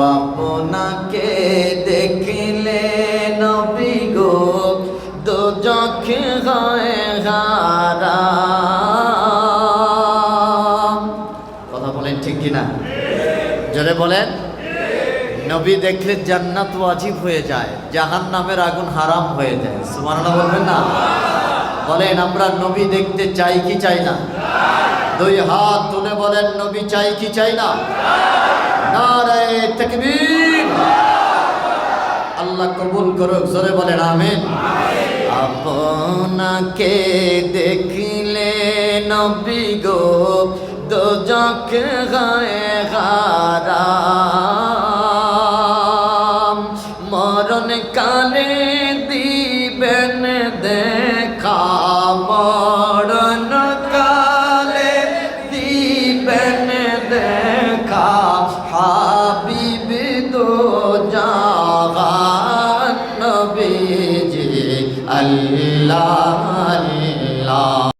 আপনাকে দেখলে নবী গো দো চোখে কথা বলেন ঠিক কিনা? জোরে বলেন। নবী দেখলে জান্নাত ওয়াজিব হয়ে যায় জাহান নামের আগুন হারাম হয়ে যায়। সুবহানাল্লাহ বলবেন না? বলেন, আমরা নবী দেখতে চাই কি চাই না? দুই হাত তুলে বলেন, নবী চাই কি চাই না? আল্লাহ কবুল করুক, জোরে বলেন, আমিন। আপনাকে দেখিলে নবী গো, দোজক গায়ে হারাম। মরণ কালে আল্লাহ আল্লাহ।